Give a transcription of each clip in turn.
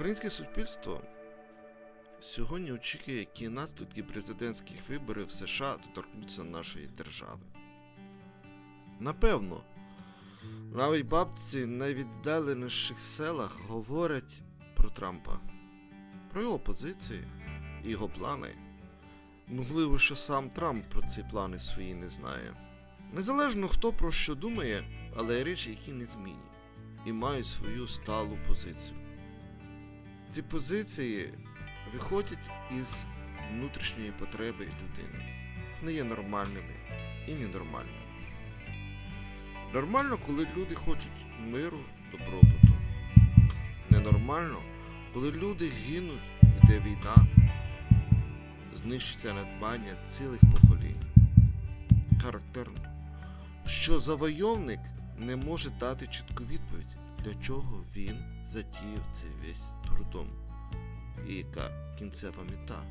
Українське суспільство сьогодні очікує, які наслідки президентських виборів в США доторкнуться нашої держави. Напевно, навіть бабці найвіддаленіших селах говорять про Трампа, про його позиції і його плани. Можливо, що сам Трамп про ці плани свої не знає. Незалежно хто про що думає, але є речі, які не змінні і мають свою сталу позицію. Ці позиції виходять із внутрішньої потреби людини. Вони є нормальними і ненормальними. Нормально, коли люди хочуть миру, добробуту. Ненормально, коли люди гинуть, іде війна, знищиться надбання цілих поколінь. Характерно, що завойовник не може дати чітку відповідь, для чого він затіяв цей весь трудом і яка кінцева мета.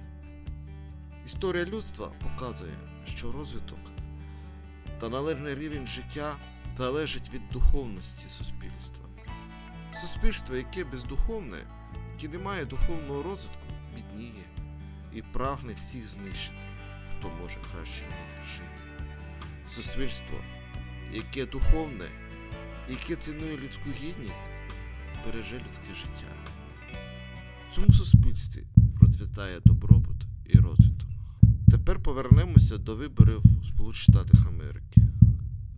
Історія людства показує, що розвиток та належний рівень життя залежить від духовності суспільства. Суспільство, яке бездуховне, яке не має духовного розвитку, бідніє і прагне всіх знищити, хто може краще в них жити. Суспільство, яке духовне, яке цінує людську гідність, береже людське життя. В цьому суспільстві процвітає добробут і розвиток. Тепер повернемося до виборів у Сполучених Штатах Америки.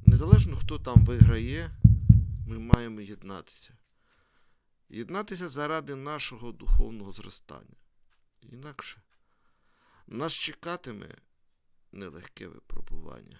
Незалежно хто там виграє, ми маємо єднатися. Єднатися заради нашого духовного зростання. Інакше нас чекатиме нелегке випробування.